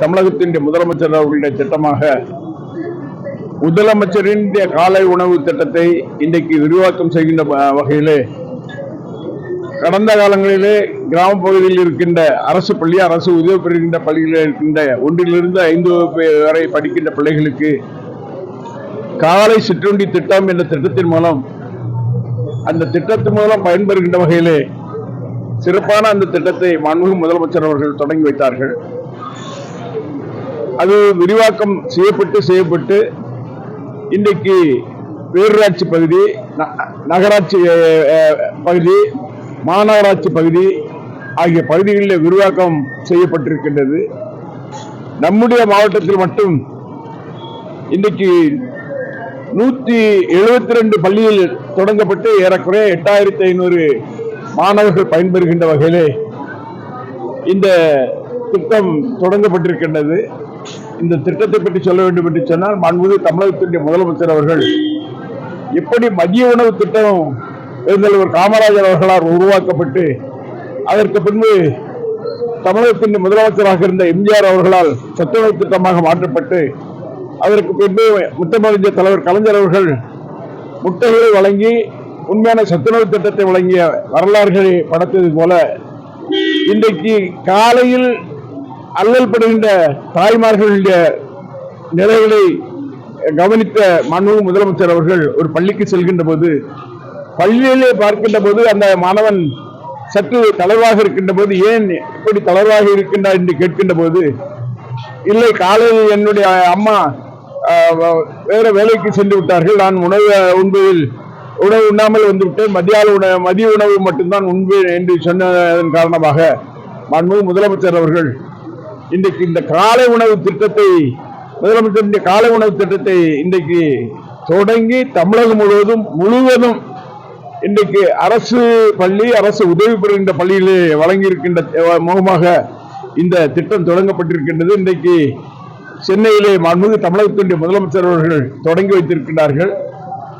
தமிழகத்தின் முதலமைச்சர் அவர்களுடைய திட்டமாக முதலமைச்சரின் காலை உணவு திட்டத்தை இன்றைக்கு விரிவாக்கம் செய்கின்ற வகையிலே கடந்த காலங்களிலே கிராம பகுதியில் இருக்கின்ற அரசு பள்ளி அரசு உதவி பெறுகின்ற பள்ளிகளில் இருக்கின்ற ஒன்றிலிருந்து ஐந்து வகுப்பு வரை படிக்கின்ற பிள்ளைகளுக்கு காலை சிற்றுண்டி திட்டம் என்ற திட்டத்தின் மூலம் அந்த திட்டத்தின் மூலம் பயன்பெறுகின்ற வகையிலே சிறப்பான அந்த திட்டத்தை மாண்புமிகு முதலமைச்சர் அவர்கள் தொடங்கி வைத்தார்கள். அது விரிவாக்கம் செய்யப்பட்டு செய்யப்பட்டு இன்றைக்கு பேரூராட்சி பகுதி ந- நகராட்சி பகுதி மாநகராட்சி பகுதி ஆகிய பகுதிகளில் விரிவாக்கம் செய்யப்பட்டிருக்கின்றது. நம்முடைய மாவட்டத்தில் மட்டும் இன்றைக்கு நூற்றி எழுபத்தி ரெண்டு பள்ளியில் தொடங்கப்பட்டு ஏறக்குறைய எட்டாயிரத்தி ஐநூறு மாணவர்கள் பயன்பெறுகின்ற வகையிலே இந்த திட்டம் தொடங்கப்பட்டிருக்கின்றது. இந்த திட்டத்தை பற்றி சொல்ல வேண்டும் என்று சொன்னால் மாண்புமிகு தமிழகத்தினுடைய முதலமைச்சர் அவர்கள் எப்படி மதிய உணவு திட்டம் பெருந்தலைவர் காமராஜர் அவர்களால் உருவாக்கப்பட்டு அதற்கு பின்பு தமிழகத்தின் முதலமைச்சராக இருந்த எம்ஜிஆர் அவர்களால் சத்துணவு திட்டமாக மாற்றப்பட்டு அதற்கு பின்பு முத்தமிழஞ்ச தலைவர் கலைஞர் அவர்கள் முட்டைகளை வழங்கி உண்மையான சத்துணவு திட்டத்தை வழங்கிய வரலாறுகளை படைத்தது போல இன்றைக்கு காலையில் அல்லல் படுகின்ற தாய்மார்களுடைய நிலைகளை கவனித்த மாண்புமிகு முதலமைச்சர் அவர்கள் ஒரு பள்ளிக்கு செல்கின்ற போது பள்ளியிலே பார்க்கின்ற போது அந்த மாணவன் சற்று தளர்வாக இருக்கின்ற போது ஏன் இப்படி தளர்வாக இருக்கின்றார் என்று கேட்கின்ற போது இல்லை காலையில் என்னுடைய அம்மா வேற வேலைக்கு சென்று விட்டார்கள். நான் உணவு உண்பதில் உணவு உண்ணாமல் வந்துவிட்டேன். மத்தியான உணவு மதிய உணவு மட்டும்தான் உண்பேன் என்று சொன்னதன் காரணமாக மாண்புமிகு முதலமைச்சர் அவர்கள் இன்றைக்கு இந்த காலை உணவு திட்டத்தை முதலமைச்சருடைய காலை உணவு திட்டத்தை இன்றைக்கு தொடங்கி தமிழகம் முழுவதும் முழுவதும் இன்றைக்கு அரசு பள்ளி அரசு உதவி பெறுகின்ற பள்ளியிலே வழங்கியிருக்கின்ற அஹ், முகமாக இந்த திட்டம் தொடங்கப்பட்டிருக்கின்றது. இன்றைக்கு சென்னையிலே மாண்புமிகு தமிழகத்தினுடைய முதலமைச்சர் அவர்கள் தொடங்கி வைத்திருக்கிறார்கள்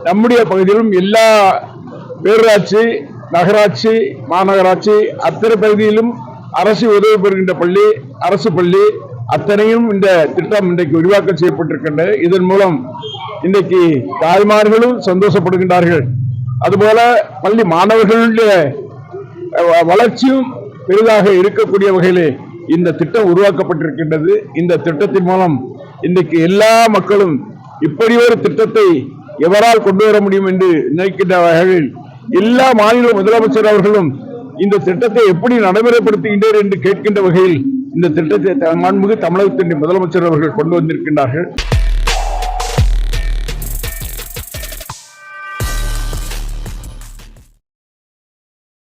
நம்முடைய பகுதியிலும் எல்லா பேரூராட்சி நகராட்சி மாநகராட்சி அத்தனை பகுதியிலும் அரசு உதவி பெறுகின்ற பள்ளி அரசு பள்ளி அத்தனையும் இந்த திட்டம் இன்றைக்கு விரிவாக்கம் செய்யப்பட்டிருக்கின்றது. இதன் மூலம் இன்றைக்கு தாய்மார்களும் சந்தோஷப்படுகின்றார்கள். அதுபோல பள்ளி மாணவர்களுடைய வளர்ச்சியும் பெரிதாக இருக்கக்கூடிய வகையிலே இந்த திட்டம் உருவாக்கப்பட்டிருக்கின்றது. இந்த திட்டத்தின் மூலம் இன்றைக்கு எல்லா மக்களும் இப்படி ஒரு திட்டத்தை எவரால் கொண்டு வர முடியும் என்று நினைக்கின்ற வகையில் எல்லா மாநில முதலமைச்சர் அவர்களும் இந்த திட்டத்தை எப்படி நடைமுறைப்படுத்துகின்றனர் என்று கேட்கின்ற வகையில் இந்த திட்டத்தை த- மாண்புமிகு தமிழகத்தின் முதலமைச்சர் அவர்கள் கொண்டு வந்திருக்கின்றார்கள்.